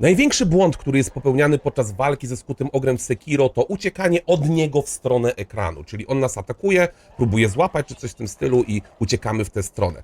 Największy błąd, który jest popełniany podczas walki ze skutym ogrem w Sekiro, to uciekanie od niego w stronę ekranu. Czyli on nas atakuje, próbuje złapać czy coś w tym stylu i uciekamy w tę stronę.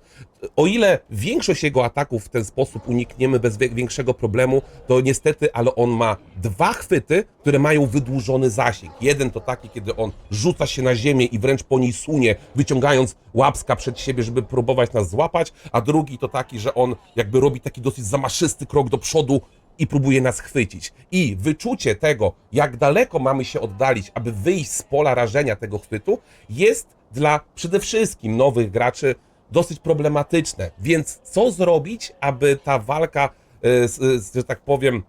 O ile większość jego ataków w ten sposób unikniemy bez większego problemu, to niestety, ale on ma dwa chwyty, które mają wydłużony zasięg. Jeden to taki, kiedy on rzuca się na ziemię i wręcz po niej sunie, wyciągając łapska przed siebie, żeby próbować nas złapać, a drugi to taki, że on jakby robi taki dosyć zamaszysty krok do przodu, i próbuje nas chwycić. I wyczucie tego, jak daleko mamy się oddalić, aby wyjść z pola rażenia tego chwytu, jest dla przede wszystkim nowych graczy dosyć problematyczne. Więc co zrobić, aby ta walka, e, z- że tak powiem,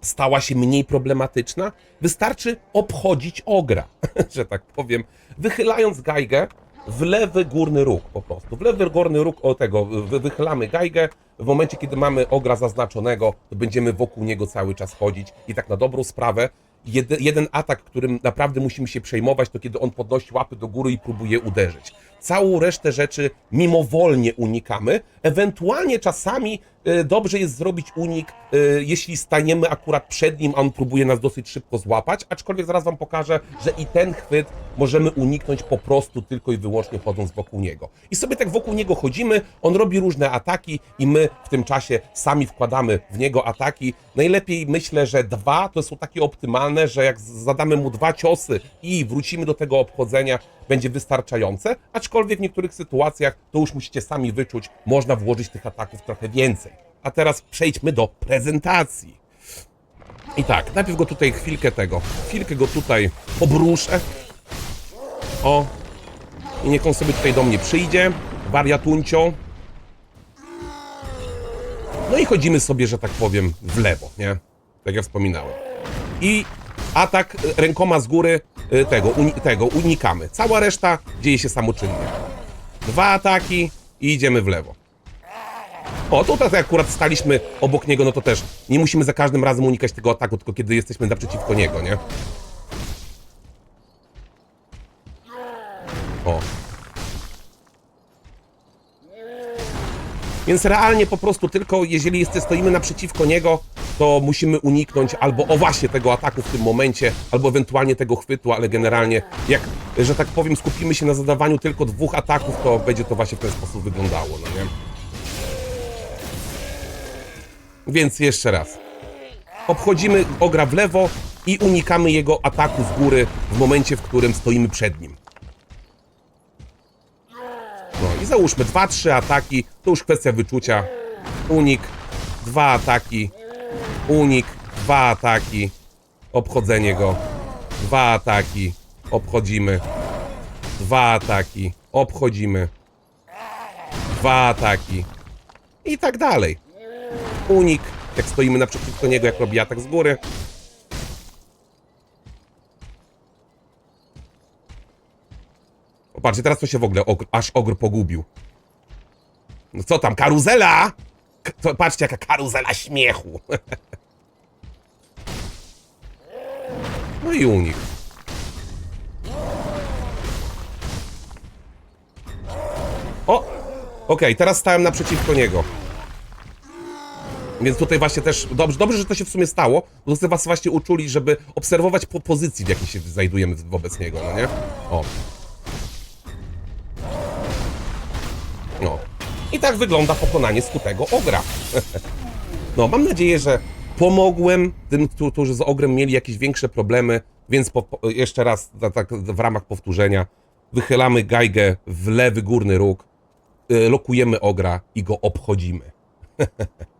stała się mniej problematyczna? Wystarczy obchodzić ogra, że tak powiem, wychylając gajgę w lewy górny róg po prostu. W lewy górny róg o tego wy- wychylamy gajgę. W momencie, kiedy mamy ogra zaznaczonego, to będziemy wokół niego cały czas chodzić i tak na dobrą sprawę. Jedy, jeden atak, którym naprawdę musimy się przejmować, to kiedy on podnosi łapy do góry i próbuje uderzyć. Całą resztę rzeczy mimowolnie unikamy. Ewentualnie czasami e, dobrze jest zrobić unik, e, jeśli staniemy akurat przed nim, a on próbuje nas dosyć szybko złapać. Aczkolwiek zaraz Wam pokażę, że i ten chwyt możemy uniknąć po prostu tylko i wyłącznie chodząc wokół niego. I sobie tak wokół niego chodzimy, on robi różne ataki i my w tym czasie sami wkładamy w niego ataki. Najlepiej myślę, że dwa to są takie optymalne, że jak zadamy mu dwa ciosy i wrócimy do tego obchodzenia, będzie wystarczające, aczkolwiek w niektórych sytuacjach to już musicie sami wyczuć, można włożyć tych ataków trochę więcej. A teraz przejdźmy do prezentacji. I tak, najpierw go tutaj chwilkę tego, chwilkę go tutaj obruszę. O. I niech on sobie tutaj do mnie przyjdzie. Wariatuncio. No i chodzimy sobie, że tak powiem, w lewo, nie? Tak jak wspominałem. I atak y, rękoma z góry y, tego, uni tego unikamy. Cała reszta dzieje się samoczynnie. Dwa ataki i idziemy w lewo. O, tutaj akurat staliśmy obok niego, no to też nie musimy za każdym razem unikać tego ataku, tylko kiedy jesteśmy naprzeciwko niego, nie? O. Więc realnie po prostu tylko jeżeli jest, stoimy naprzeciwko niego, to musimy uniknąć albo o właśnie tego ataku w tym momencie, albo ewentualnie tego chwytu, ale generalnie jak, że tak powiem, skupimy się na zadawaniu tylko dwóch ataków, to będzie to właśnie w ten sposób wyglądało, no nie? Więc jeszcze raz. Obchodzimy ogra w lewo i unikamy jego ataku z góry w momencie, w którym stoimy przed nim. No i załóżmy dwa, trzy ataki, to już kwestia wyczucia. Unik, dwa ataki, unik, dwa ataki, obchodzenie go, dwa ataki, obchodzimy, dwa ataki, obchodzimy, dwa ataki i tak dalej. Unik, jak stoimy naprzeciwko niego, jak robi atak z góry. Popatrzcie, teraz to się w ogóle ogr, aż ogr pogubił. No co tam, karuzela? K patrzcie, jaka karuzela śmiechu. no i unik. O! Okej, teraz stałem naprzeciwko niego. Więc tutaj właśnie też dobrze, dobrze, że to się w sumie stało, bo chcę was właśnie uczuli, żeby obserwować po pozycji, w jakiej się znajdujemy wobec niego, no nie? O. No. I tak wygląda pokonanie skutego ogra. no, mam nadzieję, że pomogłem tym, któ- którzy z ogrem mieli jakieś większe problemy, więc po, jeszcze raz, ta- tak w ramach powtórzenia, wychylamy gajgę w lewy górny róg, y, lokujemy ogra i go obchodzimy.